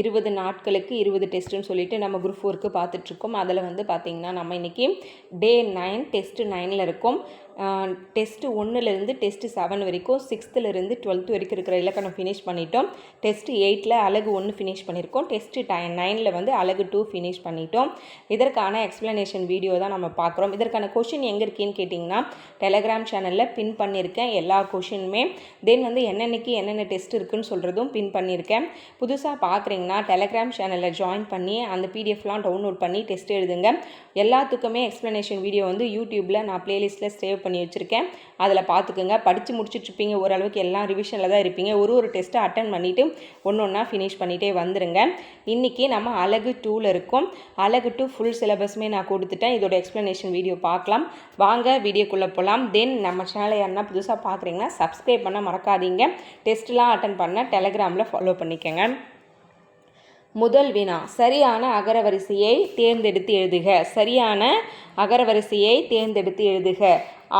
இருபது நாட்களுக்கு இருபது டெஸ்ட்டுன்னு சொல்லிட்டு நம்ம குரூப் ஃபோருக்கு பார்த்துட்ருக்கோம். அதில் வந்து பார்த்திங்கன்னா நம்ம இன்றைக்கி டே நைன் டெஸ்ட்டு நைனில் இருக்கும். டெஸ்ட்டு ஒன்றுலேருந்து டெஸ்ட்டு செவன் வரைக்கும் சிக்ஸ்த்துலேருந்து டுவெல்த்து வரைக்கும் இருக்கிற இலக்கணம் ஃபினிஷ் பண்ணிட்டோம். டெஸ்ட்டு எயிட்டில் அழகு ஒன்று ஃபினிஷ் பண்ணியிருக்கோம். டெஸ்ட்டு டை நைனில் வந்து அழகு டூ ஃபினிஷ் பண்ணிட்டோம். இதற்கான எக்ஸ்ப்ளனேஷன் வீடியோ தான் நம்ம பார்க்குறோம். இதற்கான கொஷின் எங்கே இருக்கேன்னு கேட்டிங்கன்னா டெலகிராம் சேனலில் பின் பண்ணியிருக்கேன். எல்லா கொஷினுமே தென் வந்து என்னென்னக்கு என்னென்ன டெஸ்ட் இருக்குன்னு சொல்கிறதும் பின் பண்ணியிருக்கேன். புதுசாக பார்க்குறீங்கன்னா டெலகிராம் சேனலில் ஜாயின் பண்ணி அந்த பிடிஎஃப்லாம் டவுன்லோட் பண்ணி டெஸ்ட் எழுதுங்க. எல்லாத்துக்குமே எக்ஸ்ப்ளனேஷன் வீடியோ வந்து யூடியூப்பில் நான் ப்ளேலிஸ்ட்டில் சேவ் பண்ணி வச்சுருக்கேன். அதில் பார்த்துக்குங்க படித்து முடிச்சுட்ருப்பீங்க. ஓரளவுக்கு எல்லாம் ரிவிஷனில் தான் இருப்பீங்க. ஒரு ஒரு டெஸ்ட்டை அட்டன் பண்ணிவிட்டு ஒன்று ஒன்றா ஃபினிஷ் பண்ணிகிட்டே வந்துடுங்க இன்றைக்கி நம்ம அழகு டூவில் இருக்கோம். அழகு டூ ஃபுல் சிலபஸுமே நான் கொடுத்துட்டேன். இதோட எக்ஸ்ப்ளனேஷன் வீடியோ பார்க்கலாம் வாங்க வீடியோக்குள்ளே போகலாம் தென் நம்ம சேனலை யாருன்னா புதுசாக பார்க்குறீங்கன்னா சப்ஸ்கிரைப் பண்ண மறக்காதீங்க. டெஸ்ட்லாம் அட்டன் பண்ண டெலகிராமில் ஃபாலோ பண்ணிக்கோங்க. முதல் வினா. சரியான அகரவரிசையை தேர்ந்தெடுத்து எழுதுக. சரியான அகரவரிசையை தேர்ந்தெடுத்து எழுதுக.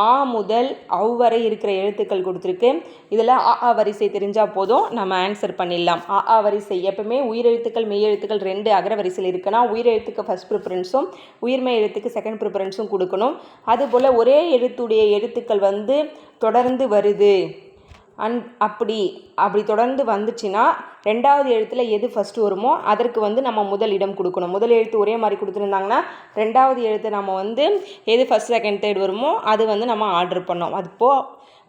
ஆ முதல் அவ் வரை இருக்கிற எழுத்துக்கள் கொடுத்துருக்கு. இதில் அ ஆ வரிசை தெரிஞ்சால் போதும். நம்ம ஆன்சர் பண்ணிடலாம். அ ஆ வரிசை. எப்பவுமே உயிரெழுத்துக்கள் மெய்யெழுத்துக்கள் ரெண்டு அகரவரிசையில் இருக்குன்னா உயிரெழுத்துக்கு ஃபஸ்ட் ப்ரிஃபரன்ஸும் உயிர்மெய் எழுத்துக்கு செகண்ட் ப்ரிஃபரன்ஸும் கொடுக்கணும். அதுபோல் ஒரே எழுத்துடைய எழுத்துக்கள் வந்து தொடர்ந்து வருது. அன் அப்படி அப்படி தொடர்ந்து வந்துச்சுன்னா ரெண்டாவது எழுத்தில் எது ஃபஸ்ட்டு வருமோ அதற்கு வந்து நம்ம முதல் இடம் கொடுக்கணும். முதல் எழுத்து ஒரே மாதிரி கொடுத்துருந்தாங்கன்னா ரெண்டாவது எழுத்து நம்ம வந்து எது ஃபஸ்ட் செகண்ட் தேர்ட் வருமோ அது வந்து நம்ம ஆர்டர் பண்ணோம். அதுப்போ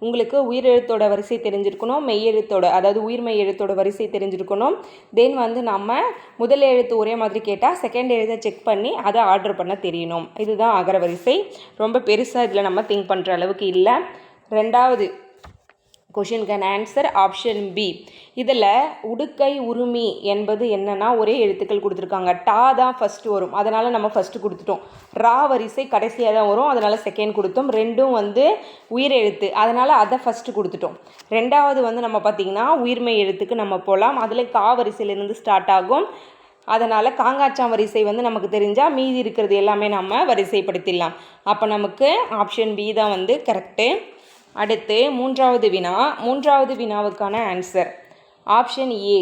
உங்களுக்கு உயிரெழுத்தோட வரிசை தெரிஞ்சிருக்கணும் மெய்யெழுத்தோட அதாவது உயிர்மெய் எழுத்தோட வரிசை தெரிஞ்சிருக்கணும். தென் வந்து நம்ம முதல் எழுத்து ஒரே மாதிரி கேட்டால் செகண்ட் எழுத்தை செக் பண்ணி அதை ஆர்டர் பண்ண தெரியணும். இதுதான் அகர வரிசை. ரொம்ப பெருசாக இதில் நம்ம திங்க் பண்ணுற அளவுக்கு இல்லை. ரெண்டாவது கொஷினுக்கான ஆன்சர் ஆப்ஷன் பி இதில் உடுக்கை உருமி என்பது என்னன்னா ஒரே எழுத்துக்கள் கொடுத்துருக்காங்க. டா தான் ஃபஸ்ட்டு வரும். அதனால் நம்ம ஃபஸ்ட்டு கொடுத்துட்டோம். ரா வரிசை கடைசியாக தான் வரும். அதனால் செகண்ட் கொடுத்தோம். ரெண்டும் வந்து உயிர் எழுத்து. அதனால் அதை ஃபஸ்ட்டு கொடுத்துட்டோம். ரெண்டாவது வந்து நம்ம பார்த்திங்கன்னா உயிர்மை எழுத்துக்கு நம்ம போகலாம் அதில் கா வரிசையிலேருந்து ஸ்டார்ட் ஆகும். அதனால் காங்காச்சாம் வரிசை வந்து நமக்கு தெரிஞ்சால் மீதி இருக்கிறது எல்லாமே நம்ம வரிசைப்படுத்திடலாம். அப்போ நமக்கு ஆப்ஷன் பி தான் வந்து கரெக்டு அடுத்து மூன்றாவது வினா மூன்றாவது வினாவுக்கான ஆன்சர் ஆப்ஷன் ஏ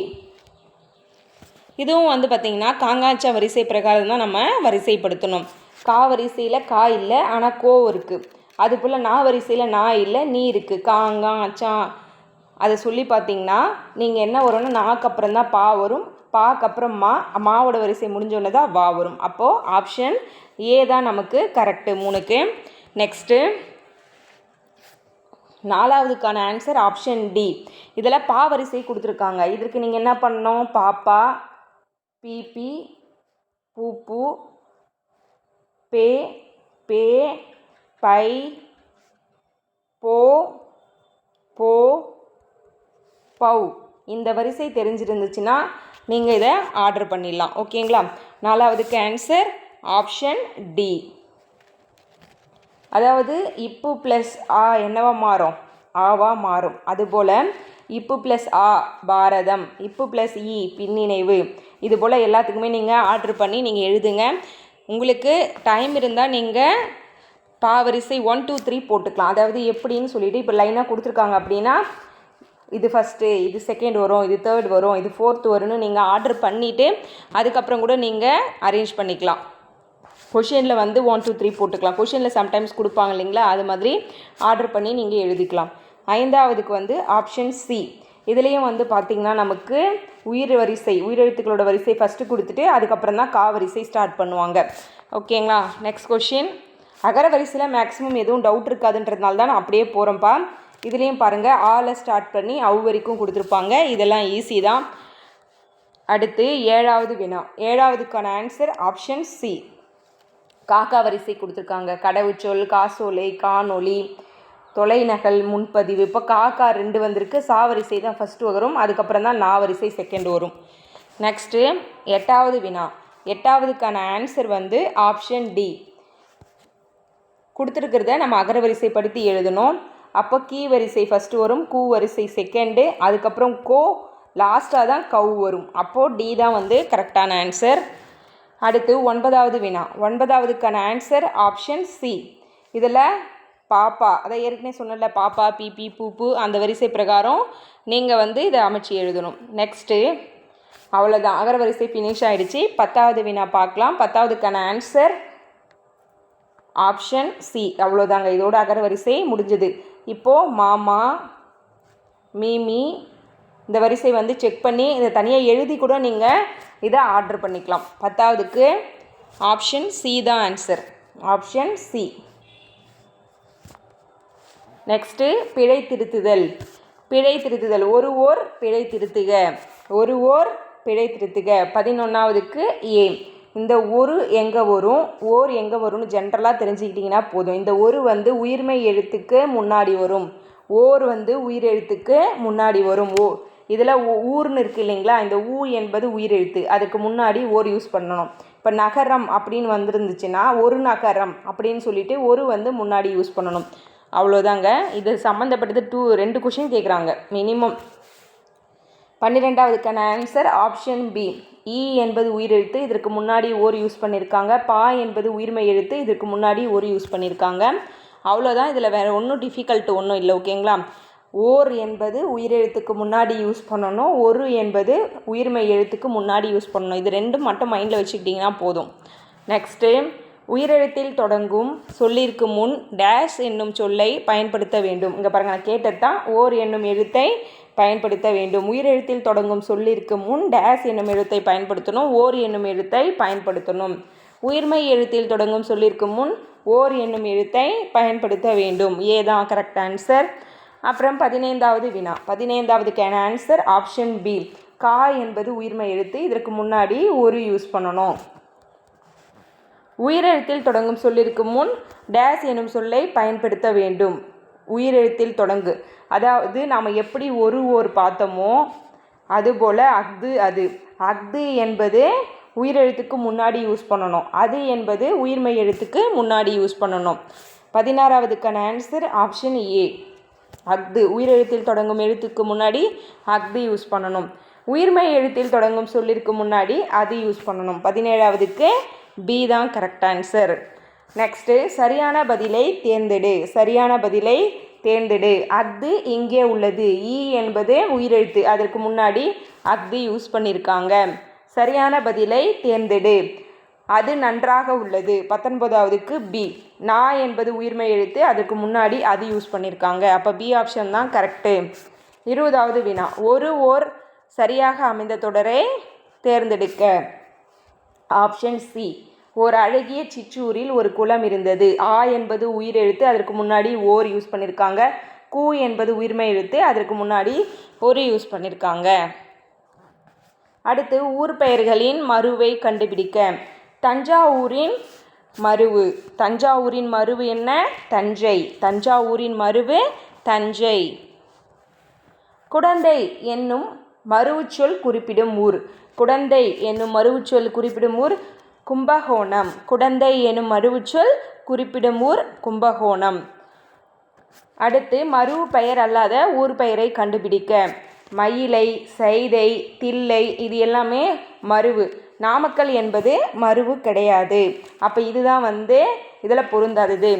இதுவும் வந்து பார்த்திங்கன்னா காங்காச்சா வரிசை பிரகாரம் தான் நம்ம வரிசைப்படுத்தணும். கா வரிசையில் கா இல்லை ஆனால் கோ இருக்குது அது போல் நா வரிசையில் நா இல்லை நீ இருக்குது காங்கா அச்சா அதை சொல்லி பார்த்தீங்கன்னா நீங்கள் என்ன வரும்னா நாக்கு அப்புறம் தான் பா வரும். பாக்கு அப்புறம் மா. மாவோட வரிசை முடிஞ்சோடனே தான் வா வரும். அப்போது ஆப்ஷன் ஏ தான் நமக்கு கரெக்டு மூணுக்கு. நெக்ஸ்ட்டு நாலாவதுக்கான ஆன்சர் ஆப்ஷன் டி இதில் பா வரிசை கொடுத்துருக்காங்க. இதற்கு நீங்கள் என்ன பண்ணணும்? பாப்பா பிபி பூப்பு பே பே பை போ போ பௌ இந்த வரிசை தெரிஞ்சிருந்துச்சுன்னா நீங்கள் இதை ஆர்டர் பண்ணிடலாம். ஓகேங்களா நாலாவதுக்கு ஆன்சர் ஆப்ஷன் டி அதாவது இப்பு ப்ளஸ் ஆ என்னவா மாறும்? ஆவா மாறும். அதுபோல் இப்பு ப்ளஸ் ஆ பாரதம் இப்பு ப்ளஸ் இ பின்னிணைவு. இது போல் எல்லாத்துக்குமே நீங்கள் ஆர்டர் பண்ணி நீங்கள் எழுதுங்க. உங்களுக்கு டைம் இருந்தால் நீங்கள் பாவரிசை ஒன் டூ த்ரீ போட்டுக்கலாம். அதாவது எப்படின்னு சொல்லிவிட்டு இப்போ லைனாக கொடுத்துருக்காங்க அப்படின்னா இது ஃபஸ்ட்டு இது செகண்ட் வரும் இது தேர்ட் வரும் இது ஃபோர்த் வரும்னு நீங்கள் ஆர்டர் பண்ணிவிட்டு அதுக்கப்புறம் கூட நீங்கள் அரேஞ்ச் பண்ணிக்கலாம். கொஷினில் வந்து ஒன் டூ த்ரீ போட்டுக்கலாம். கொஷினில் சம்டைம்ஸ் கொடுப்பாங்க இல்லைங்களா? அது மாதிரி ஆர்டர் பண்ணி நீங்கள் எழுதிக்கலாம். ஐந்தாவதுக்கு வந்து ஆப்ஷன் சி இதுலேயும் வந்து பார்த்திங்கன்னா நமக்கு உயிர் வரிசை உயிரெழுத்துக்களோட வரிசை ஃபஸ்ட்டு கொடுத்துட்டு அதுக்கப்புறம் தான் கா வரிசை ஸ்டார்ட் பண்ணுவாங்க. ஓகேங்களா நெக்ஸ்ட் கொஷின் அகர வரிசையில் மேக்ஸிமம் எதுவும் டவுட் இருக்காதுன்றதுனால தான் நான் அப்படியே போகிறேன்ப்பா இதுலேயும் பாருங்கள் ஆல ஸ்டார்ட் பண்ணி அவ் வரைக்கும் கொடுத்துருப்பாங்க. இதெல்லாம் ஈஸி தான். அடுத்து ஏழாவது வினா. ஏழாவதுக்கான ஆன்சர் ஆப்ஷன் சி காக்கா வரிசை கொடுத்துருக்காங்க. கடவுச்சொல் காசோலை காணொலி தொலைநகல் முன்பதிவு. இப்போ காக்கா ரெண்டு வந்திருக்கு. சா வரிசை தான் ஃபஸ்ட்டு வரும். அதுக்கப்புறம் தான் நா வரிசை செகண்ட் வரும். நெக்ஸ்ட்டு எட்டாவது வினா. எட்டாவதுக்கான ஆன்சர் வந்து ஆப்ஷன் டி கொடுத்துருக்கிறத நம்ம அகரவரிசைப்படுத்தி எழுதணும். அப்போ கீ வரிசை ஃபஸ்ட்டு வரும் கூ வரிசை செகண்டு அதுக்கப்புறம் கோ லாஸ்ட்டாக தான் கவு வரும். அப்போது டி தான் வந்து கரெக்டான ஆன்சர் அடுத்து ஒன்பதாவது வினா. ஒன்பதாவதுக்கான ஆன்சர் ஆப்ஷன் சி இதில் பாப்பா அதை ஏற்கனவே சொன்னல பாப்பா பிபி பூப்பு அந்த வரிசை பிரகாரம் நீங்கள் வந்து இதை அமைச்சு எழுதணும். நெக்ஸ்ட்டு அவ்வளோதான் அகர வரிசை ஃபினிஷ் ஆகிடுச்சு பத்தாவது வினா பார்க்கலாம். பத்தாவதுக்கான ஆன்சர் ஆப்ஷன் சி அவ்வளோதாங்க இதோட அகர வரிசை முடிஞ்சது. இப்போது மாமா மீமி இந்த வரிசை வந்து செக் பண்ணி இதை தனியாக எழுதி கூட நீங்கள் இதை ஆர்டர் பண்ணிக்கலாம். பத்தாவதுக்கு ஆப்ஷன் சி தான் ஆன்சர் ஆப்ஷன் சி நெக்ஸ்ட்டு பிழை திருத்துதல். பிழை திருத்துதல். ஒரு ஓர் பிழை திருத்துக. ஒரு ஓர் பிழை திருத்துக. பதினொன்றாவதுக்கு ஏ இந்த ஒரு எங்கே வரும்? ஓர் எங்கே வரும்னு ஜென்ரலாக தெரிஞ்சுக்கிட்டிங்கன்னா போதும். இந்த ஒரு வந்து உயிர்மை எழுத்துக்கு முன்னாடி வரும். ஓர் வந்து உயிர் எழுத்துக்கு முன்னாடி வரும். ஓ இதில் ஊர்னு இருக்குது இல்லைங்களா? இந்த ஊ என்பது உயிரெழுத்து. அதுக்கு முன்னாடி ஓர் யூஸ் பண்ணணும். இப்போ நகரம் அப்படின்னு வந்துருந்துச்சுன்னா ஒரு நகரம் அப்படின்னு சொல்லிட்டு ஒரு வந்து முன்னாடி யூஸ் பண்ணணும். அவ்வளோதாங்க. இது சம்மந்தப்பட்டது டூ ரெண்டு கொஷின் கேட்குறாங்க. மினிமம் பன்னிரெண்டாவதுக்கான ஆன்சர் ஆப்ஷன் பி இ என்பது உயிரெழுத்து. இதற்கு முன்னாடி ஓர் யூஸ் பண்ணியிருக்காங்க. பா என்பது உயிர்மை எழுத்து. இதற்கு முன்னாடி ஒரு யூஸ் பண்ணியிருக்காங்க. அவ்வளோதான். இதில் வேறு ஒன்றும் டிஃபிகல்ட்டு ஒன்றும் இல்லை. ஓகேங்களா? ஓர் என்பது உயிரெழுத்துக்கு முன்னாடி யூஸ் பண்ணணும் ஒரு என்பது உயிர்மை எழுத்துக்கு முன்னாடி யூஸ் பண்ணணும். இது ரெண்டும் மட்டும் மைண்டில் வச்சுக்கிட்டிங்கன்னா போதும். நெக்ஸ்ட்டு உயிரெழுத்தில் தொடங்கும் சொல்லிற்கு முன் டேஷ் என்னும் சொல்லை பயன்படுத்த வேண்டும். இங்கே பாருங்கள் நான் கேட்டது தான் ஓர் என்னும் எழுத்தை பயன்படுத்த வேண்டும். உயிரெழுத்தில் தொடங்கும் சொல்லிற்கு முன் டேஷ் என்னும் எழுத்தை பயன்படுத்தணும் ஓர் என்னும் எழுத்தை பயன்படுத்தணும். உயிர்மை எழுத்தில் தொடங்கும் சொல்லிற்கு முன் ஓர் என்னும் எழுத்தை பயன்படுத்த வேண்டும். ஏதான் கரெக்ட் ஆன்சர் அப்புறம் பதினைந்தாவது வினா. பதினைந்தாவதுக்கான ஆன்சர் ஆப்ஷன் பி கா என்பது உயிர்மை எழுத்து. இதற்கு முன்னாடி ஒரு யூஸ் பண்ணணும். உயிரெழுத்தில் தொடங்கும் சொல்லிற்கு முன் டேஸ் எனும் சொல்லை பயன்படுத்த வேண்டும். உயிரெழுத்தில் தொடங்கு. அதாவது நாம் எப்படி ஒரு ஓர் பார்த்தோமோ அதுபோல் அஃது அது. அஃது என்பது உயிரெழுத்துக்கு முன்னாடி யூஸ் பண்ணணும். அது என்பது உயிர்மை எழுத்துக்கு முன்னாடி யூஸ் பண்ணணும். பதினாறாவதுக்கான ஆன்சர் ஆப்ஷன் ஏ அஃது உயிரெழுத்தில் தொடங்கும் எழுத்துக்கு முன்னாடி அஃது யூஸ் பண்ணணும். உயிர்மை எழுத்தில் தொடங்கும் சொல்லிற்கு முன்னாடி அது யூஸ் பண்ணணும். பதினேழாவதுக்கு பி தான் கரெக்ட் ஆன்சர். நெக்ஸ்ட்டு சரியான பதிலை தேர்ந்தெடு. சரியான பதிலை தேர்ந்தெடு. அஃது இங்கே உள்ளது. இ என்பது உயிரெழுத்து அதற்கு முன்னாடி அஃது யூஸ் பண்ணியிருக்காங்க சரியான பதிலை தேர்ந்தெடு. அது நன்றாக உள்ளது. பத்தொன்பதாவதுக்கு பி நா என்பது உயிர்மை எழுத்து. அதுக்கு முன்னாடி அது யூஸ் பண்ணியிருக்காங்க அப்போ பி ஆப்ஷன் தான் கரெக்டு இருபதாவது வினா. ஒரு ஓர் சரியாக அமைந்த தொடரை தேர்ந்தெடுக்க. ஆப்ஷன் சி ஒரு அழகிய சிற்றூரில் ஒரு குளம் இருந்தது. ஆ என்பது உயிர் எழுத்து. அதற்கு முன்னாடி ஓர் யூஸ் பண்ணியிருக்காங்க கூ என்பது உயிர்மை எழுத்து. அதற்கு முன்னாடி ஒரு யூஸ் பண்ணியிருக்காங்க அடுத்து ஊர் பெயர்களின் மறுவை கண்டுபிடிக்க. தஞ்சாவூரின் மருவு. தஞ்சாவூரின் மருவு என்ன? தஞ்சை. தஞ்சாவூரின் மருவு தஞ்சை. குடந்தை என்னும் மருவுச்சொல் குறிப்பிடும் ஊர். குடந்தை என்னும் மருவுச்சொல் குறிப்பிடும் ஊர் கும்பகோணம். குடந்தை என்னும் மருவுச்சொல் குறிப்பிடும் ஊர் கும்பகோணம். அடுத்து மருவு பெயர் அல்லாத ஊர் பெயரை கண்டுபிடிக்க. மயிலை சைதை தில்லை இது எல்லாமே மருவு. நாமக்கல் என்பது மருவு கிடையாது. அப்போ இதுதான் வந்து இதில் பொருந்தாதது.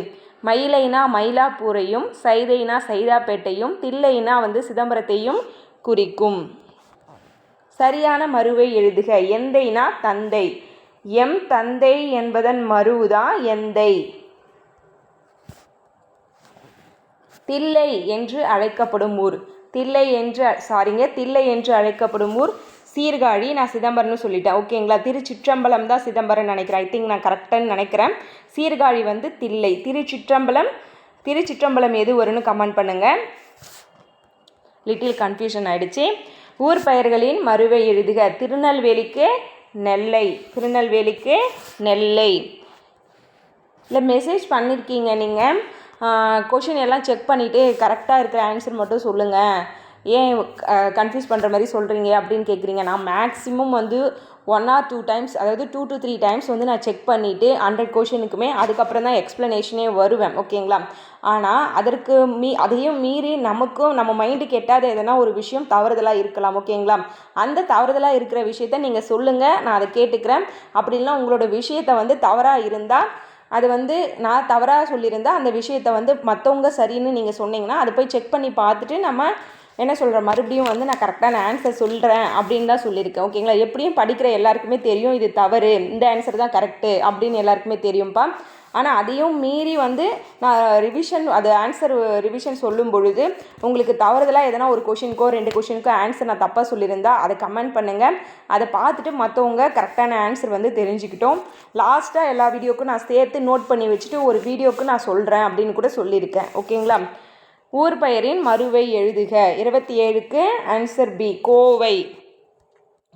மயிலைனா மயிலாப்பூரையும் சைதைனா சைதாப்பேட்டையும் தில்லைனா வந்து சிதம்பரத்தையும் குறிக்கும். சரியான மருவை எழுதுக. எந்தைனா தந்தை. எம் தந்தை என்பதன் மருவுதான் எந்தை? தில்லை என்று அழைக்கப்படும் ஊர். தில்லை என்று சாரிங்க தில்லை என்று அழைக்கப்படும் ஊர் சீர்காழி நான் சிதம்பரம்னு சொல்லிட்டேன். ஓகேங்களா திருச்சிற்றம்பலம் தான் சிதம்பரம் நினைக்கிறேன். ஐ திங்க் நான் கரெக்டான்னு நினைக்கிறேன். சீர்காழி வந்து தில்லை. திருச்சிற்றம்பலம் திருச்சிற்றம்பலம் எது வரும்னு கமெண்ட் பண்ணுங்கள் லிட்டில் கன்ஃபியூஷன் ஆகிடுச்சு ஊர் பெயர்களின் மறுவை எழுதுக. திருநெல்வேலிக்கு நெல்லை. திருநெல்வேலிக்கு நெல்லை. இல்லை மெசேஜ் பண்ணியிருக்கீங்க நீங்கள் கொஷின் எல்லாம் செக் பண்ணிவிட்டு கரெக்டாக இருக்கிற ஆன்சர் மட்டும் சொல்லுங்கள் ஏன் கன்ஃபியூஸ் பண்ணுற மாதிரி சொல்கிறீங்க அப்படின்னு கேட்குறீங்க நான் மேக்ஸிமம் வந்து ஒன் ஆர் டூ டைம்ஸ் அதாவது டூ டு த்ரீ டைம்ஸ் வந்து நான் செக் பண்ணிவிட்டு ஹண்ட்ரட் கொஷினுக்குமே அதுக்கப்புறம் தான் எக்ஸ்ப்ளனேஷனே வருவேன். ஓகேங்களா? ஆனால் அதற்கு மீ அதையும் மீறி நமக்கும் நம்ம மைண்டுக்கு எட்டாத எதனா ஒரு விஷயம் தவறுதலாக இருக்கலாம். ஓகேங்களா? அந்த தவறுதலாக இருக்கிற விஷயத்த நீங்கள் சொல்லுங்கள் நான் அதை கேட்டுக்கிறேன். அப்படி இல்லைனா உங்களோட விஷயத்த வந்து தவறாக இருந்தால் அது வந்து நான் தவறாக சொல்லியிருந்தால் அந்த விஷயத்தை வந்து மற்றவங்க சரின்னு நீங்கள் சொன்னீங்கன்னா அதை போய் செக் பண்ணி பார்த்துட்டு நம்ம என்ன சொல்கிறேன் மறுபடியும் வந்து நான் கரெக்டான ஆன்சர் சொல்கிறேன் அப்படின்னு தான் சொல்லியிருக்கேன். ஓகேங்களா எப்படியும் படிக்கிற எல்லாருக்குமே தெரியும் இது தவறு. இந்த ஆன்சர் தான் கரெக்டு அப்படின்னு எல்லாருக்குமே தெரியும்ப்பா ஆனால் அதையும் மீறி வந்து நான் ரிவிஷன் அது ஆன்சர் ரிவிஷன் சொல்லும் பொழுது உங்களுக்கு தவறுதலாக எதனா ஒரு கொஷினுக்கோ ரெண்டு கொஷினுக்கோ ஆன்சர் நான் தப்பாக சொல்லியிருந்தா அதை கமெண்ட் பண்ணுங்கள் அதை பார்த்துட்டு மற்றவங்க கரெக்டான ஆன்சர் வந்து தெரிஞ்சுக்கிட்டோம். லாஸ்ட்டாக எல்லா வீடியோக்கும் நான் சேர்த்து நோட் பண்ணி வச்சுட்டு ஒரு வீடியோக்கு நான் சொல்கிறேன் அப்படின்னு கூட சொல்லியிருக்கேன். ஓகேங்களா ஊர் பெயரின் மறுவை எழுதுக. இருபத்தி ஏழுக்கு ஆன்சர் பி கோவை.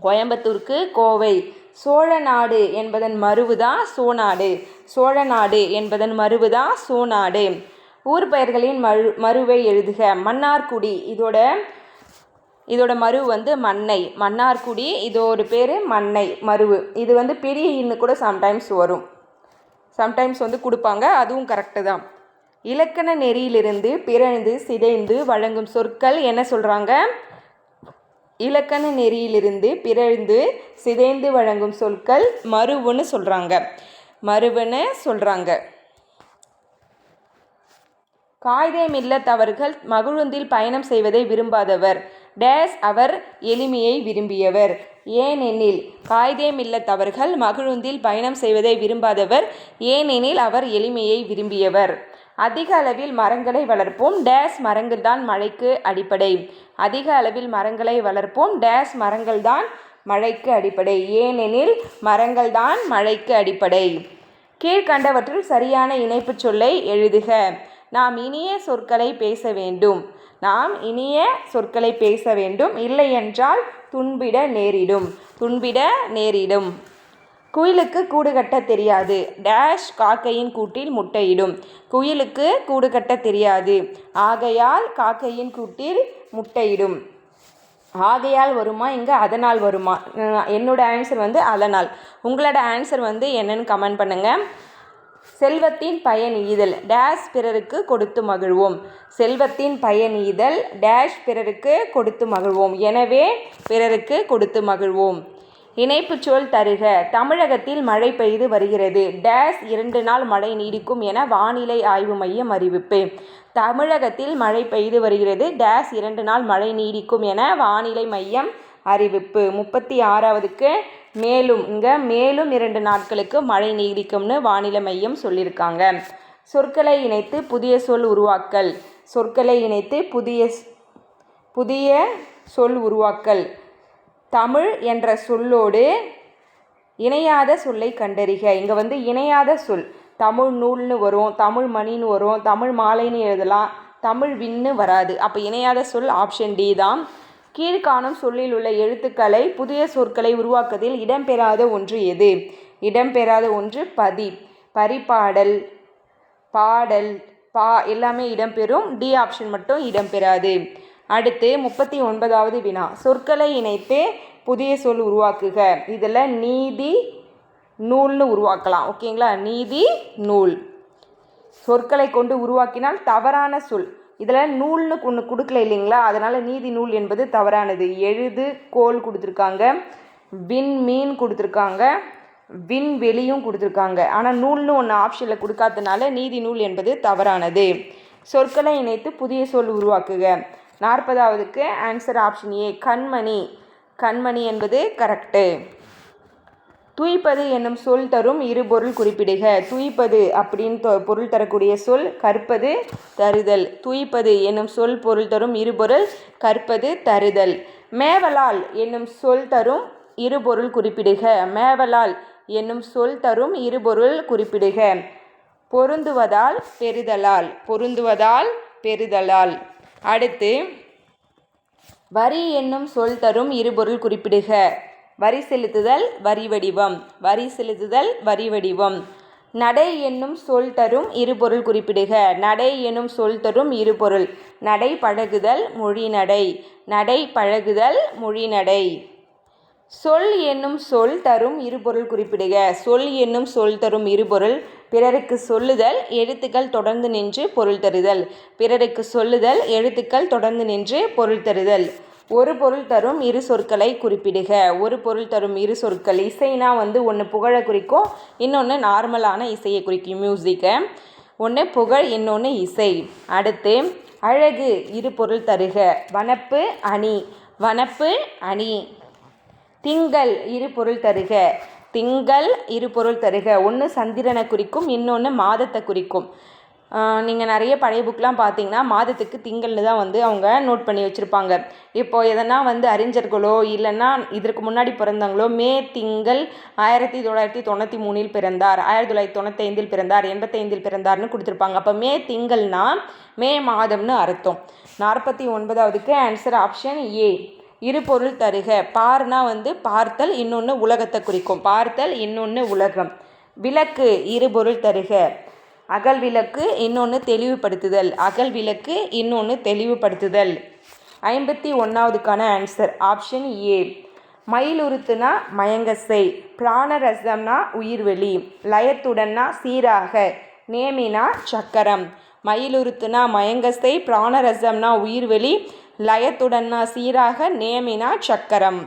கோயம்புத்தூருக்கு கோவை. சோழநாடு என்பதன் மருவுதான் சோநாடு? சோழநாடு என்பதன் மறுவுதான் சோநாடு? ஊர் பெயர்களின் மறு மருவை எழுதுக. மன்னார்குடி இதோட இதோட மருவு வந்து மண்ணை. மன்னார்குடி இதோட பேர் மண்ணை மருவு இது வந்து பெரிய இன்னு கூட சம்டைம்ஸ் வரும். சம்டைம்ஸ் வந்து கொடுப்பாங்க. அதுவும் கரெக்டு தான். இலக்கண நெறியிலிருந்து பிறழ்ந்து சிதைந்து வழங்கும் சொற்கள் என்ன சொல்கிறாங்க இலக்கண நெறியிலிருந்து பிறழ்ந்து சிதைந்து வழங்கும் சொற்கள் மருவுன்னு சொல்கிறாங்க மருவுன்னு சொல்கிறாங்க காய்தேம் இல்லத்தவர்கள் மகிழுந்தில் பயணம் செய்வதை விரும்பாதவர். டேஸ் அவர் எளிமையை விரும்பியவர். ஏனெனில் காகிதம் இல்லத்தவர்கள் மகிழுந்தில் பயணம் செய்வதை விரும்பாதவர். ஏனெனில் அவர் எளிமையை விரும்பியவர். அதிக அளவில் மரங்களை வளர்ப்போம். டேஸ் மரங்கள் தான் மழைக்கு அடிப்படை. அதிக அளவில் மரங்களை வளர்ப்போம். டேஸ் மரங்கள் தான் மழைக்கு அடிப்படை. ஏனெனில் மரங்கள் தான் மழைக்கு அடிப்படை. கீழ்கண்டவற்றில் சரியான இணைப்புச் சொல்லை எழுதுக. நாம் இனிய சொற்களை பேச வேண்டும். நாம் இனிய சொற்களை பேச வேண்டும். இல்லை என்றால் துன்பிட நேரிடும். துன்பிட நேரிடும். குயிலுக்கு கூடு கட்ட தெரியாது. டேஷ் காக்கையின் கூட்டில் முட்டையிடும். குயிலுக்கு கூடு கட்ட தெரியாது. ஆகையால் காக்கையின் கூட்டில் முட்டையிடும். ஆகையால் வருமா? இங்கே அதனால் வருமா? என்னோடய என்னோட ஆன்சர் வந்து அதனால். உங்களோட ஆன்சர் வந்து என்னன்னு கமெண்ட் பண்ணுங்கள் செல்வத்தின் பயன் ஈதல் டேஷ் பிறருக்கு கொடுத்து மகிழ்வோம். செல்வத்தின் பயன் ஈதல் டேஷ் பிறருக்கு கொடுத்து மகிழ்வோம். எனவே பிறருக்கு கொடுத்து மகிழ்வோம். இணைப்புச் சொல் தருக. தமிழகத்தில் மழை பெய்து வருகிறது. டேஸ் இரண்டு நாள் மழை நீடிக்கும் என வானிலை ஆய்வு மையம் அறிவிப்பு. தமிழகத்தில் மழை பெய்து வருகிறது. டேஸ் இரண்டு நாள் மழை நீடிக்கும் என வானிலை மையம் அறிவிப்பு. முப்பத்தி ஆறாவதுக்கு மேலும் இங்கே மேலும் இரண்டு நாட்களுக்கு மழை நீடிக்கும்னு வானிலை மையம் சொல்லியிருக்காங்க சொற்களை இணைத்து புதிய சொல் உருவாக்கல். சொற்களை இணைத்து புதிய புதிய சொல் உருவாக்கல். தமிழ் என்ற சொல்லோடு இணையாத சொல்லை கண்டறிக. இங்கே வந்து இணையாத சொல். தமிழ் நூல்னு வரும் தமிழ் மணின்னு வரும் தமிழ் மாலைன்னு எழுதலாம் தமிழ் விண்ணு வராது. அப்போ இணையாத சொல் ஆப்ஷன் டி தான். கீழ்காணும் சொல்லில் உள்ள எழுத்துக்களை புதிய சொற்களை உருவாக்குவதில் இடம்பெறாத ஒன்று எது? இடம்பெறாத ஒன்று பதி பரிபாடல் பாடல் பா எல்லாமே இடம்பெறும். டி ஆப்ஷன் மட்டும் இடம்பெறாது. அடுத்து முப்பத்தி ஒன்பதாவது வினா. சொற்களை இணைத்து புதிய சொல் உருவாக்குக. இதில் நீதி நூல்னு உருவாக்கலாம். ஓகேங்களா? நீதி நூல். சொற்களை கொண்டு உருவாக்கினால் தவறான சொல். இதில் நூல்னு ஒன்று கொடுக்கல இல்லைங்களா? அதனால் நீதி நூல் என்பது தவறானது. எழுது கோல் கொடுத்துருக்காங்க. விண் மீன் கொடுத்துருக்காங்க. விண்வெளியும் கொடுத்துருக்காங்க. ஆனால் நூல்னு ஒன்று ஆப்ஷனில் கொடுக்காதனால நீதி நூல் என்பது தவறானது. சொற்களை இணைத்து புதிய சொல் உருவாக்குக. நாற்பதாவதுக்கு ஆன்சர் ஆப்ஷன் ஏ கண்மணி. கண்மணி என்பது கரெக்டு துய்ப்பது என்னும் சொல் தரும் இரு பொருள் குறிப்பிடுக. துய்ப்பது அப்படின்னு தொ- பொருள் தரக்கூடிய சொல் கற்பது தருதல். துய்ப்பது என்னும் சொல் பொருள் தரும் இரு பொருள் கற்பது தருதல். மேவலால் என்னும் சொல் தரும் இரு பொருள் குறிப்பிடுக. மேவலால் என்னும் சொல் தரும் இரு பொருள் குறிப்பிடுக. பொருந்துவதால் பெறுதலால். பொருந்துவதால் பெறுதலால். அடுத்து வரி என்னும் சொல் தரும் இருபொருள் குறிப்பிடுக. வரி செலுத்துதல் வரி வடிவம். வரி செலுத்துதல் வரி வடிவம். நடை என்னும் சொல் தரும் இருபொருள் குறிப்பிடுக. நடை என்னும் சொல் தரும் இருபொருள். நடை பழகுதல் மொழி நடை. நடை பழகுதல் மொழி நடை. சொல் என்னும் சொல் தரும் இருபொருள் குறிப்பிடுக. சொல் என்னும் சொல் தரும் இருபொருள். பிறருக்கு சொல்லுதல் எழுத்துக்கள் தொடர்ந்து நின்று பொருள் தருதல். பிறருக்கு சொல்லுதல் எழுத்துக்கள் தொடர்ந்து நின்று பொருள் தருதல். ஒரு பொருள் தரும் இரு சொற்களை குறிப்பிடுக. ஒரு பொருள் தரும் இரு சொற்கள் இசைனா வந்து ஒன்று புகழை குறிக்கும் இன்னொன்று நார்மலான இசையை குறிக்கும். மியூசிக்கை ஒன்று புகழ் இன்னொன்று இசை. அடுத்து அழகு இரு பொருள் தருக. வனப்பு அணி. வனப்பு அணி. திங்கள் இரு பொருள் தருக. திங்கள் இரு பொருள் தருக. ஒன்று சந்திரனை குறிக்கும் இன்னொன்று மாதத்தை குறிக்கும். நீங்கள் நிறைய பழைய புக்கெலாம் பார்த்தீங்கன்னா மாதத்துக்கு திங்கள்னு தான் வந்து அவங்க நோட் பண்ணி வச்சுருப்பாங்க. இப்போது எதனா வந்து அறிஞர்களோ இல்லைன்னா இதற்கு முன்னாடி பிறந்தவங்களோ மே திங்கள் ஆயிரத்தி தொள்ளாயிரத்தி தொண்ணூற்றி மூணில் பிறந்தார். ஆயிரத்தி தொள்ளாயிரத்தி தொண்ணூத்தைந்தில் பிறந்தார் எண்பத்தைந்தில் பிறந்தார்னு கொடுத்துருப்பாங்க. அப்போ மே திங்கள்னா மே மாதம்னு அர்த்தம். நாற்பத்தி ஒன்பதாவதுக்கு ஆன்சர் ஆப்ஷன் ஏ இரு பொருள் தருக. பார்னா வந்து பார்த்தல் இன்னொன்று உலகத்தை குறிக்கும். பார்த்தல் இன்னொன்று உலகம். விளக்கு இரு பொருள் தருக. அகல் விளக்கு இன்னொன்று தெளிவுபடுத்துதல். அகல் விளக்கு இன்னொன்று தெளிவுபடுத்துதல். ஐம்பத்தி ஒன்றாவதுக்கான ஆன்சர் ஆப்ஷன் ஏ மயிலுறுத்துனா மயங்கசை. பிராணரசம்னா உயிர்வெளி. லயத்துடன்னா சீராக. நேமினா சக்கரம். மயிலுறுத்துனா மயங்கசை. பிராணரசம்னா உயிர்வெளி. லயத்துடன்னா சீராக நேமினா சக்கரம்.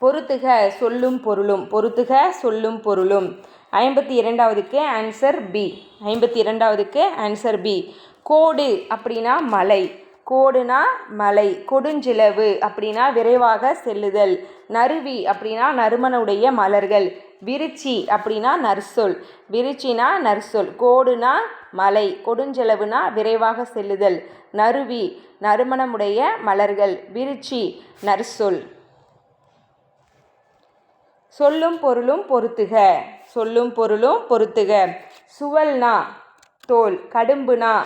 பொறுத்துக சொல்லும் பொருளும் பொறுத்துக சொல்லும் பொருளும். ஐம்பத்தி இரண்டாவதுக்கு ஆன்சர் பி ஐம்பத்தி இரண்டாவதுக்கு ஆன்சர் பி கோடு அப்படின்னா மலை. கோடுனா மலை கொடுஞ்சிலவு அப்படின்னா விரைவாக செல்லுதல். நறுவி அப்படின்னா நறுமனுடைய மலர்கள். விருச்சி அப்படின்னா நர்சொல் விருச்சினா நர்சொல் கோடுனா மலை கொடுஞ்செலவுனா விரைவாக செல்லுதல். நறுவி நறுமணமுடைய மலர்கள். விருச்சி நர்சொல் சொல்லும் பொருளும் பொருத்துக. சொல்லும் பொருளும் பொருத்துக. சுவல்னா தோல். கடும்புனா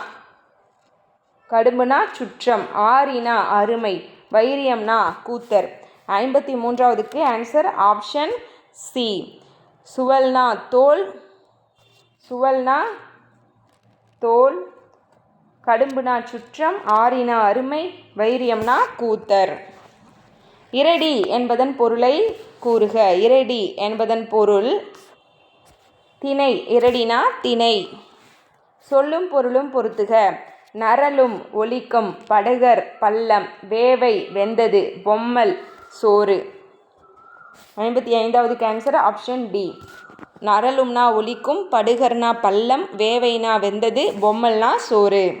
கடும்புனா சுற்றம். ஆரினா அருமை. வைரியம்னா கூத்தர். ஐம்பத்தி மூன்றாவதுக்கு ஆன்சர் ஆப்ஷன் சி சுவல்னா தோல். சுவல்னா தோல் கடும்புனா சுற்றம் ஆரினா அருமை வைரியம்னா கூத்தர். இரடி என்பதன் பொருளை கூறுக. இரடி என்பதன் பொருள் திணை இரடினா திணை. சொல்லும் பொருளும் பொருத்துக. நரலும் ஒலிக்கும் படகர் பள்ளம் வேவை வெந்தது பொம்மல் சோறு. ஐம்பத்தி ஐந்தாவது கேன்சர் ஆப்ஷன் டி நரலும்னா ஒலிக்கும் படுகர்னா பள்ளம் வேவைனா வெந்தது பொம்மல்னா சோறு.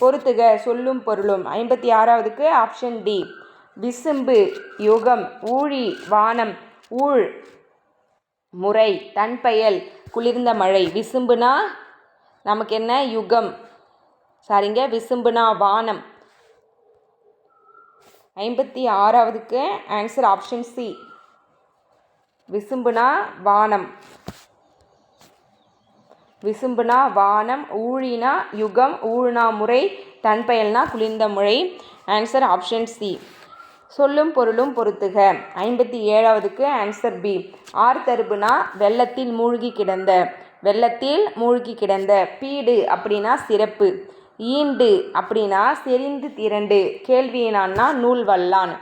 பொறுத்துக சொல்லும் பொருளும். ஐம்பத்தி ஆறாவதுக்கு ஆப்ஷன் டி விசும்பு யுகம் ஊழி வானம் ஊழ் முறை தன்பயல் குளிர்ந்த மழை. விசும்புனா நமக்கு என்ன? யுகம். சாரிங்க விசும்புனா வானம். ஐம்பத்தி ஆறாவதுக்கு ஆன்சர் ஆப்ஷன் சி விசும்புனா வானம். விசும்புனா வானம் ஊழினா யுகம் ஊழ்னா முறை தன்பெயல்னா குளிர்ந்த முறை. ஆன்சர் ஆப்ஷன் சி சொல்லும் பொருளும் பொருத்துக. ஐம்பத்தி ஏழாவதுக்கு ஆன்சர் பி ஆர் தருபுனா வெள்ளத்தில் மூழ்கி கிடந்த. வெள்ளத்தில் மூழ்கி கிடந்த. பீடு அப்படின்னா சிறப்பு. ஈண்டு அப்படின்னா செறிந்து திரண்டு. கேள்வியினான்னா நூல் வல்லான்.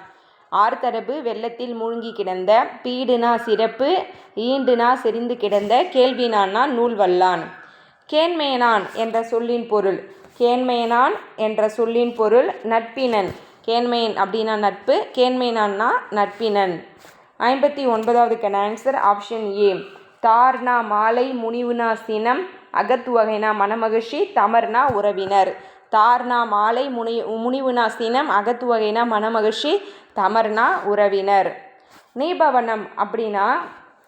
ஆர்தரப்பு வெள்ளத்தில் மூழ்கி கிடந்த பீடுனா சிறப்பு ஈண்டுனா செறிந்து கிடந்த கேள்வினான்னா நூல் வல்லான். கேண்மையனான் என்ற சொல்லின் பொருள். கேண்மையனான் என்ற சொல்லின் பொருள் நட்பினன். கேண்மையன் அப்படின்னா நட்பு கேண்மையனான்னா நட்பினன். ஐம்பத்தி ஒன்பதாவதுக்கான ஆன்சர் ஆப்ஷன் ஏ தார்னா மாலை முனிவுனா சினம் அகத்துவகைனா மனமகிழ்ச்சி தமர்னா உறவினர். தார்னா மாலை முனி முனிவுனா சினம் அகத்துவகைனா மனமகிழ்ச்சி தமர்னா உறவினர். நீபவனம் அப்படின்னா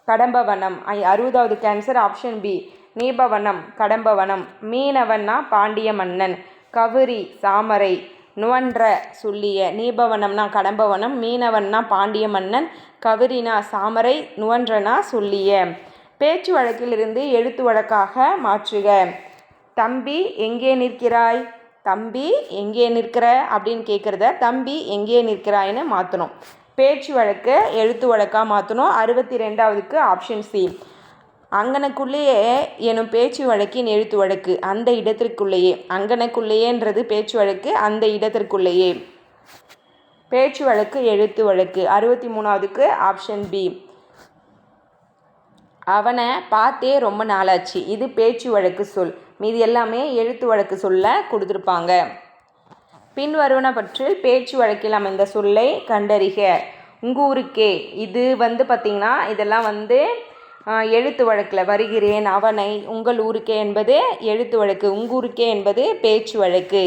கடம்பவனம். ஐ அறுபதாவது கேன்சர் ஆப்ஷன் பி நீபவனம் கடம்பவனம். மீனவன்னா பாண்டிய மன்னன். கவுரி சாமரை. நுவன்ற சொல்லிய. நீபவனம்னா கடம்பவனம் மீனவன்னா பாண்டிய மன்னன். கவிரினா சாமரை நுவன்றனா சொல்லிய. பேச்சு வழக்கிலிருந்து எழுத்து வழக்காக மாற்றுக. தம்பி எங்கே நிற்கிறாய்? தம்பி எங்கே நிற்கிற? அப்படின்னு கேட்குறத தம்பி எங்கே நிற்கிறாய்னு மாற்றணும் பேச்சு வழக்கு எழுத்து வழக்காக மாற்றணும் அறுபத்தி ரெண்டாவதுக்கு ஆப்ஷன் சி அங்கனக்குள்ளேயே எனும் பேச்சு வழக்கின் எழுத்து வழக்கு அந்த இடத்திற்குள்ளேயே. அங்கனக்குள்ளேயேன்றது பேச்சு வழக்கு அந்த இடத்திற்குள்ளேயே. பேச்சு வழக்கு எழுத்து வழக்கு அறுபத்தி மூணாவதுக்கு ஆப்ஷன் பி அவனை பார்த்தே ரொம்ப நாளாச்சு. இது பேச்சு வழக்கு சொல். மீதி எல்லாமே எழுத்து வழக்கு சொல்ல கொடுத்துருப்பாங்க. பின்வருவனவற்றில் பேச்சு வழக்கில் அமைந்த சொல்லை கண்டறிக. உங்கூருக்கே இது வந்து பார்த்திங்கன்னா இதெல்லாம் வந்து எழுத்து வழக்கில் வருகிறேன் அவனை உங்கள் ஊருக்கே என்பது எழுத்து வழக்கு உங்கூருக்கே என்பது பேச்சு வழக்கு.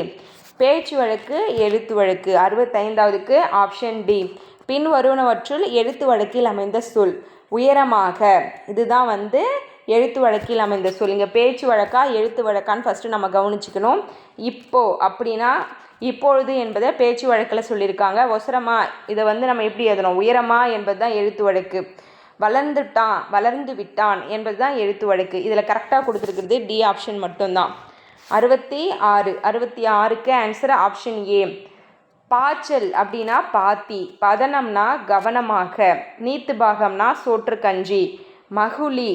பேச்சு வழக்கு எழுத்து வழக்கு. அறுபத்தைந்தாவதுக்கு ஆப்ஷன் டி. பின்வருவனவற்றுள் எழுத்து வழக்கில் அமைந்த சொல் உயரமாக. இதுதான் வந்து எழுத்து வழக்கில் அமைந்த சொல். இங்கே பேச்சு வழக்கா எழுத்து வழக்கான்னு ஃபஸ்ட்டு நம்ம கவனிச்சுக்கணும். இப்போ அப்படின்னா இப்பொழுது என்பதை பேச்சு வழக்கில் சொல்லியிருக்காங்க. ஒசரமா இதை வந்து நம்ம எப்படி எழுதணும்? உயரமா என்பது தான் எழுத்து வழக்கு. வளர்ந்துட்டான் வளர்ந்து விட்டான் என்பது தான் எழுத்து வழக்கு. இதில் கரெக்டாக கொடுத்துருக்கிறது டி ஆப்ஷன் மட்டும்தான். அறுபத்தி ஆறு அறுபத்தி ஆறுக்கு ஆன்சர் ஆப்ஷன் ஏ பாய்ச்சல் அப்படின்னா பாத்தி பதனம்னா கவனமாக நீத்து பாகம்னா சோற்று கஞ்சி. மகுளி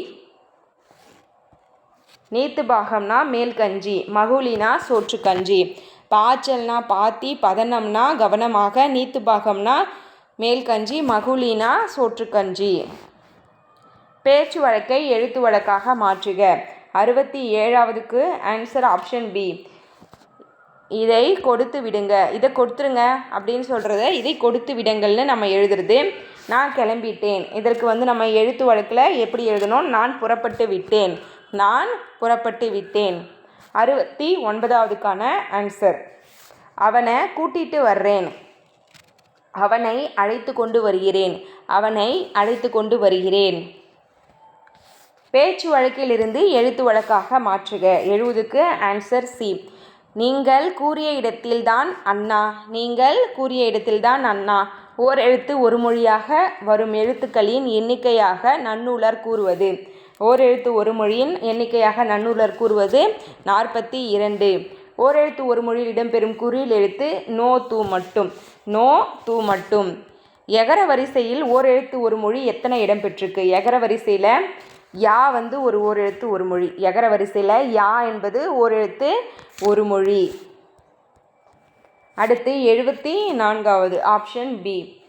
நீத்து பாகம்னா மேல் கஞ்சி மகுலினா சோற்று கஞ்சி. பாய்ச்சல்னா பாத்தி பதனம்னா கவனமாக நீத்து பாகம்னா மேல் கஞ்சி மகுலினா சோற்று கஞ்சி. பேச்சு வழக்கை எழுத்து வழக்காக மாற்றுக. அறுபத்தி ஏழாவதுக்கு ஆன்சர் ஆப்ஷன் பி இதை கொடுத்து விடுங்க. இதை கொடுத்துருங்க அப்படின்னு சொல்கிறத இதை கொடுத்து விடுங்கள்னு நம்ம எழுதுறது. நான் கிளம்பிட்டேன். இதற்கு வந்து நம்ம எழுத்து வழக்கில் எப்படி எழுதணும்? நான் புறப்பட்டு விட்டேன். நான் புறப்பட்டு விட்டேன். அறுபத்தி ஒன்பதாவதுக்கான ஆன்சர் அவனை கூட்டிட்டு வர்றேன். அவனை அழைத்து கொண்டு வருகிறேன். அவனை அழைத்து கொண்டு வருகிறேன். பேச்சு வழக்கிலிருந்து எழுத்து வழக்காக மாற்றுக. எழுபதுக்கு ஆன்சர் சி நீங்கள் கூறிய இடத்தில்தான் அண்ணா. நீங்கள் கூறிய இடத்தில்தான் அண்ணா. ஓர் எழுத்து ஒரு மொழியாக வரும் எழுத்துக்களின் எண்ணிக்கையாக நன்னூலர் கூறுவது. ஓர் எழுத்து ஒரு மொழியின் எண்ணிக்கையாக நன்னூலர் கூறுவது நாற்பத்தி இரண்டு. ஓரெழுத்து ஒரு மொழியில் இடம்பெறும் குறியில் எழுத்து நோ தூ மட்டும். நோ தூ மட்டும். எகர வரிசையில் ஓர் எழுத்து ஒரு மொழி எத்தனை இடம் பெற்றிருக்கு? எகர வரிசையில் யா வந்து ஒரு ஓர் எழுத்து ஒரு மொழி. எகர வரிசையில் யா என்பது ஓர் எழுத்து ஒரு மொழி. அடுத்து எழுபத்தி நான்காவது ஆப்ஷன் பி.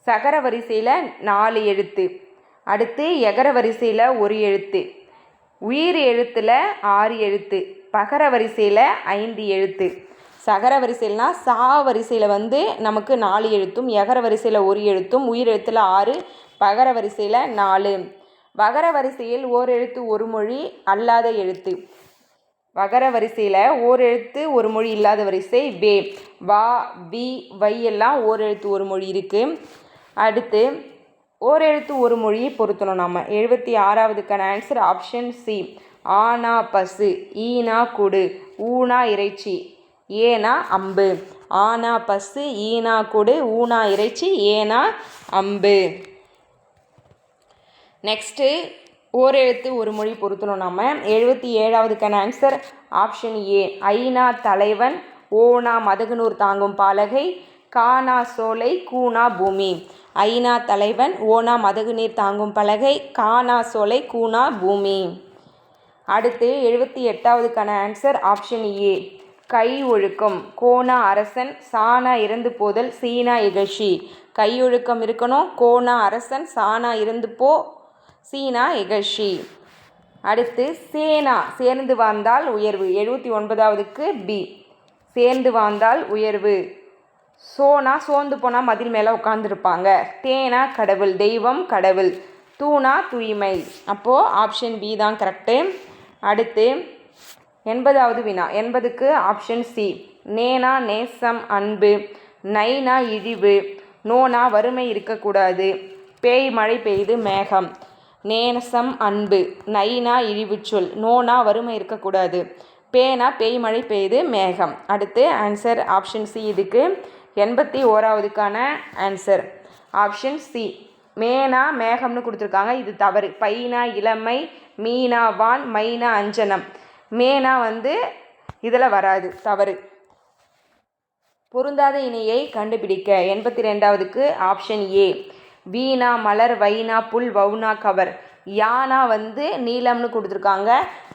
சகர வரிசையில் நாலு எழுத்து. அடுத்து எகர வரிசையில் ஒரு எழுத்து. உயிர் எழுத்தில் ஆறு எழுத்து. பகர வரிசையில் ஐந்து எழுத்து. சகர வரிசையில்னா சா வரிசையில் வந்து நமக்கு நாலு எழுத்தும் எகர வரிசையில் ஒரு எழுத்தும் உயிர் எழுத்தில் ஆறு பகர வரிசையில் நாலு. வகர வரிசையில் ஓர் எழுத்து ஒரு மொழி அல்லாத எழுத்து. வகர வரிசையில் ஓர் எழுத்து ஒரு மொழி இல்லாத வரிசை வே. வா வி வை எல்லாம் ஓர் எழுத்து ஒரு மொழி இருக்குது அடுத்து ஓர் எழுத்து ஒரு மொழியை பொருத்தணும் நம்ம எழுபத்தி ஆறாவதுக்கான ஆன்சர் ஆப்ஷன் சி ஆனா பசு ஈனா குடு ஊனா இறைச்சி ஏனா அம்பு. ஆனா பசு ஈனா குடு ஊனா இறைச்சி ஏனா அம்பு. நெக்ஸ்ட்டு ஓரெழுத்து ஒரு மொழி பொருத்தணும் நம்ம எழுபத்தி ஏழாவதுக்கான ஆன்சர் ஆப்ஷன் ஏ ஐநா தலைவன் ஓனா மதகுனூர் தாங்கும் பாலகை கானா சோலை கூனா பூமி. ஐநா தலைவன் ஓனா மதகுநீர் தாங்கும் பலகை கானா சோலை கூனா பூமி. அடுத்து எழுபத்தி எட்டாவதுக்கான ஆன்சர் ஆப்ஷன் ஏ கை ஒழுக்கம். கோனா அரசன் சானா இறந்து போதல் சீனா இகழ்ச்சி. கை ஒழுக்கம் இருக்கணும் கோனா அரசன் சானா இறந்து போ சீனா இகழ்ச்சி. அடுத்து சேனா சேர்ந்து வாழ்ந்தால் உயர்வு. எழுபத்தி ஒன்பதாவதுக்கு பி சேர்ந்து வாழ்ந்தால் உயர்வு. சோனா சோர்ந்து போனால் மதில் மேலே உட்காந்துருப்பாங்க தேனா கடவுள் தெய்வம் கடவுள் தூணா தூய்மை. அப்போது ஆப்ஷன் பி தான் கரெக்டு அடுத்து எண்பதாவது வினா. எண்பதுக்கு ஆப்ஷன் சி நேனா நேசம் அன்பு. நைனா இழிவு. நோனா வறுமை இருக்கக்கூடாது. பேய் மழை பெய்து மேகம். நேசம் அன்பு. நைனா இழிவுச்சொல் நோனா வறுமை இருக்கக்கூடாது. பேனா பேய் மழை பெய்து மேகம். அடுத்து ஆன்சர் ஆப்ஷன் சி இதுக்கு. எண்பத்தி ஓராவதுக்கான ஆன்சர் ஆப்ஷன் சி மேனா மேகம்னு கொடுத்துருக்காங்க. இது தவறு. பைனா இளமை மீனா வான் மைனா அஞ்சனம். மேனா வந்து இதில் வராது. தவறு. பொருந்தாத இணையை கண்டுபிடிக்க. எண்பத்தி ரெண்டாவதுக்கு ஆப்ஷன் ஏ வீணா மலர் வைனா புல் வவுனா கவர். யானா வந்து நீளம்னு கொடுத்துருக்காங்க.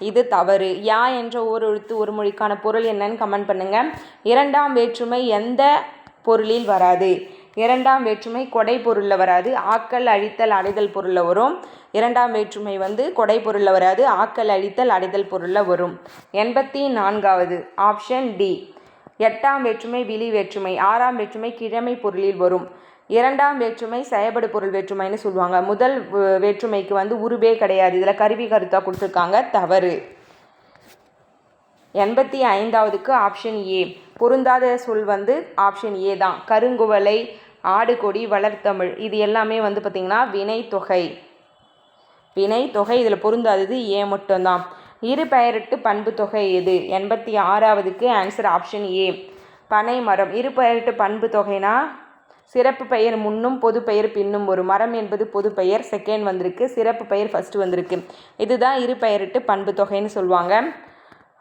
இது தவறு. யா என்ற ஓர் எழுத்து ஒரு மொழிக்கான பொருள் என்னன்னு கமெண்ட் பண்ணுங்கள் இரண்டாம் வேற்றுமை எந்த பொருளில் வராது. இரண்டாம் வேற்றுமை கொடை பொருளில் வராது. ஆக்கல் அழித்தல் அடைதல் பொருளில் வரும். இரண்டாம் வேற்றுமை வந்து கொடை பொருளில் வராது. ஆக்கல் அழித்தல் அடைதல் பொருளில் வரும். எண்பத்தி நான்காவது ஆப்ஷன் டி. எட்டாம் வேற்றுமை விழி வேற்றுமை. ஆறாம் வேற்றுமை கிழமை பொருளில் வரும். இரண்டாம் வேற்றுமை செயபடு பொருள் வேற்றுமைன்னு சொல்லுவாங்க. முதல் வேற்றுமைக்கு வந்து உருவே கிடையாது. இதில் கருவி கருத்தாக கொடுத்துருக்காங்க. தவறு. எண்பத்தி ஐந்தாவதுக்கு ஆப்ஷன் ஏ. பொருந்தாத சொல் வந்து ஆப்ஷன் ஏ தான். கருங்குவலை ஆடுகொடி வளர்த்தமிழ் இது எல்லாமே வந்து பார்த்திங்கன்னா வினைத்தொகை வினைத்தொகை இதில் பொருந்தாதது ஏ மட்டும்தான். இரு பெயரிட்டு பண்பு தொகை எது? எண்பத்தி ஆறாவதுக்கு ஆன்சர் ஆப்ஷன் ஏ பனை மரம். இரு பெயரிட்டு பண்பு தொகைனா சிறப்பு பெயர் முன்னும் பொது பெயர் பின்னும் ஒரு மரம் என்பது பொது பெயர் செகண்ட் வந்திருக்கு சிறப்பு பெயர் ஃபஸ்ட்டு வந்திருக்கு. இதுதான் இரு பெயரிட்டு பண்பு தொகைன்னு சொல்லுவாங்க.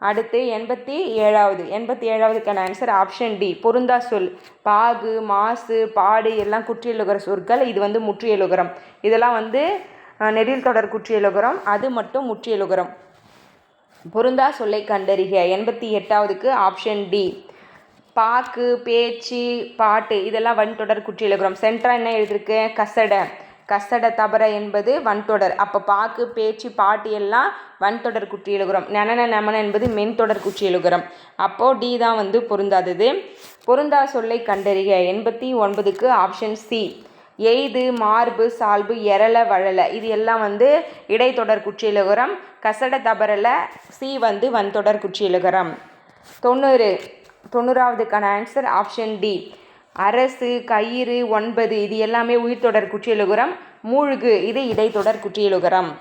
அடுத்து எண்பத்தி ஏழாவது. எண்பத்தி ஏழாவதுக்கான ஆன்சர் ஆப்ஷன் டி பொருந்தா சொல். பாகு மாசு பாடு எல்லாம் குற்றியலுகர சொற்கள். இது வந்து முற்றியலுகரம். இதெல்லாம் வந்து நெடில் தொடர் குற்றியலுகரம். அது மட்டும் முற்றியலுகரம். பொருந்தா சொல்லை கண்டறிக. எண்பத்தி எட்டாவதுக்கு ஆப்ஷன் டி பாக்கு பேச்சு பாட்டு இதெல்லாம் வன்தொடர் குற்றியலுகரம். சென்ட்ரா என்ன எழுதியிருக்கு? கசட. கசட தபர என்பது வன்தொடர். அப்போ பாக்கு பேச்சு பாட்டு எல்லாம் வன்தொடர் குற்றியலுகரம் நனன நமன என்பது மென்தொடர் குற்றியலுகரம் அப்போது டி தான் வந்து பொருந்தாதது. பொருந்தா சொல்லை கண்டறிக. எண்பத்தி ஒன்பதுக்கு ஆப்ஷன் சி. எய்து மார்பு சால்பு எரள வழல இது எல்லாம் வந்து இடைத்தொடர் குற்றியலுகரம் கசட தபரல சி வந்து வன்தொடர் குற்றியலுகரம் தொண்ணூறு. தொண்ணூறாவதுக்கான ஆன்சர் ஆப்ஷன் டி. அரசு கயிறு ஒன்பது இது எல்லாமே உயிர்த்தொடர் குற்றியலுகரம் மூழ்கு இது இடைத்தொடர் குற்றியலுகரம்.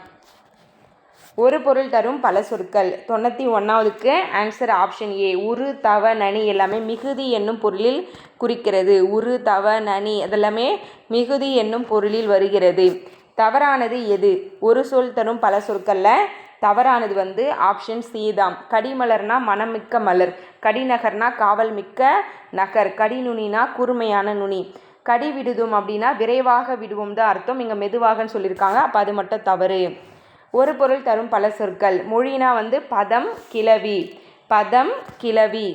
ஒரு பொருள் தரும் பல சொற்கள். தொண்ணூற்றி ஒன்றாவதுக்கு ஆன்சர் ஆப்ஷன் ஏ உரு தவ நனி எல்லாமே மிகுதி என்னும் பொருளில் குறிக்கிறது. உரு தவ நனி அதெல்லாமே மிகுதி என்னும் பொருளில் வருகிறது. தவறானது எது? ஒரு சொல் தரும் பல சொற்களில் தவறானது வந்து ஆப்ஷன் சி தான். கடிமலர்னா மனமிக்க மலர். கடிநகர்னா காவல் மிக்க நகர் கடிநுனினா கூர்மையான நுனி. கடி விடுதும் அப்படின்னா விரைவாக விடுவோம் தான் அர்த்தம். இங்கே மெதுவாகன்னு சொல்லியிருக்காங்க. அப்போ அது மட்டும் தவறு. ஒரு பொருள் தரும் பல சொற்கள். மொழினா வந்து பதம் கிளவி. பதம் கிளவி.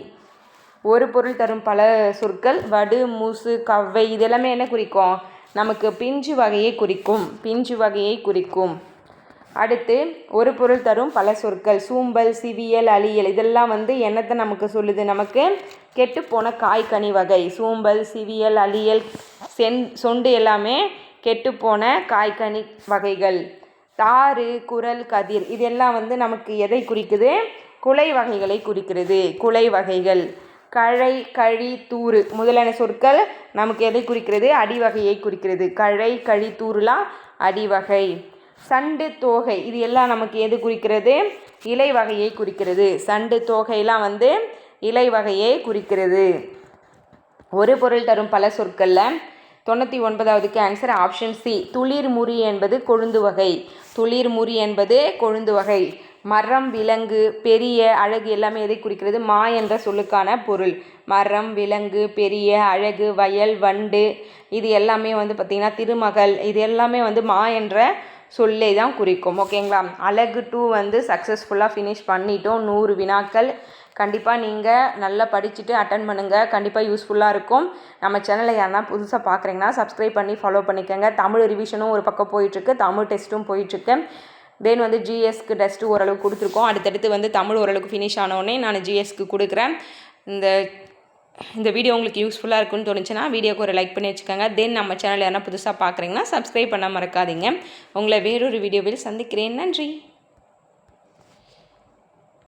ஒரு பொருள் தரும் பல சொற்கள். வடு மூசு கவ்வை. இதெல்லாமே என்ன குறிக்கும்? நமக்கு பிஞ்சு வகையை குறிக்கும். பிஞ்சு வகையை குறிக்கும். அடுத்து ஒரு பொருள் தரும் பல சொற்கள். சூம்பல் சிவியல் அழியல். இதெல்லாம் வந்து என்னத்தை நமக்கு சொல்லுது? நமக்கு கெட்டுப்போன காய்கனி வகை. சூம்பல் சிவியல் அழியல் சென் சொண்டு எல்லாமே கெட்டுப்போன காய்கனி வகைகள். தாறு குரல் கதிர். இதெல்லாம் வந்து நமக்கு எதை குறிக்குது? குலை வகைகளை குறிக்கிறது. குலை வகைகள். கழை கழி தூறு முதலான சொற்கள் நமக்கு எதை குறிக்கிறது? அடிவகையை குறிக்கிறது. கழை கழி தூறுலாம் அடிவகை சண்டு தோகை. இது எல்லாம் நமக்கு எது குறிக்கிறது? இலை வகையை குறிக்கிறது. சண்டு தோகைலாம் வந்து இலை வகையை குறிக்கிறது. ஒரு பொருள் தரும் பல சொற்களில் தொண்ணூற்றி ஒன்பதாவதுக்கு ஆன்சர் ஆப்ஷன் சி துளிர் முறி என்பது கொழுந்து வகை. துளிர் முறி என்பது கொழுந்து வகை. மரம் விலங்கு பெரிய அழகு எல்லாமே எதை குறிக்கிறது? மா என்ற சொல்லுக்கான பொருள். மரம் விலங்கு பெரிய அழகு வயல் வண்டு இது எல்லாமே வந்து பார்த்திங்கன்னா திருமகள். இது எல்லாமே வந்து மா என்ற சொல்லை தான் குறிக்கும் ஓகேங்களா அழகு டூ வந்து சக்ஸஸ்ஃபுல்லாக ஃபினிஷ் பண்ணிட்டோம். நூறு வினாக்கள். கண்டிப்பாக நீங்கள் நல்லா படிச்சுட்டு அட்டன் பண்ணுங்கள் கண்டிப்பாக யூஸ்ஃபுல்லாக இருக்கும். நம்ம சேனலை யாருன்னா புதுசாக பார்க்குறீங்கன்னா சப்ஸ்கிரைப் பண்ணி ஃபாலோ பண்ணிக்கோங்க. தமிழ் ரிவிஷனும் ஒரு பக்கம் போயிட்டுருக்கு. தமிழ் டெஸ்ட்டும் போயிட்டுருக்கு. தென் வந்து ஜிஎஸ்க்கு டெஸ்ட்டு ஓரளவுக்கு கொடுத்துருக்கோம். அடுத்தடுத்து வந்து தமிழ் ஓரளவுக்கு ஃபினிஷ் ஆனோடனே நான் ஜிஎஸ்க்கு கொடுக்குறேன். இந்த இந்த வீடியோ உங்களுக்கு யூஸ்ஃபுல்லாக இருக்குன்னு தோணுச்சுன்னா வீடியோக்கு ஒரு லைக் பண்ணி வச்சுக்கோங்க. தென் நம்ம சேனல் யாரா புதுசாக பார்க்குறீங்கன்னா சப்ஸ்கிரைப் பண்ண மறக்காதீங்க. உங்களை வேறொரு வீடியோவில் சந்திக்கிறேன். நன்றி.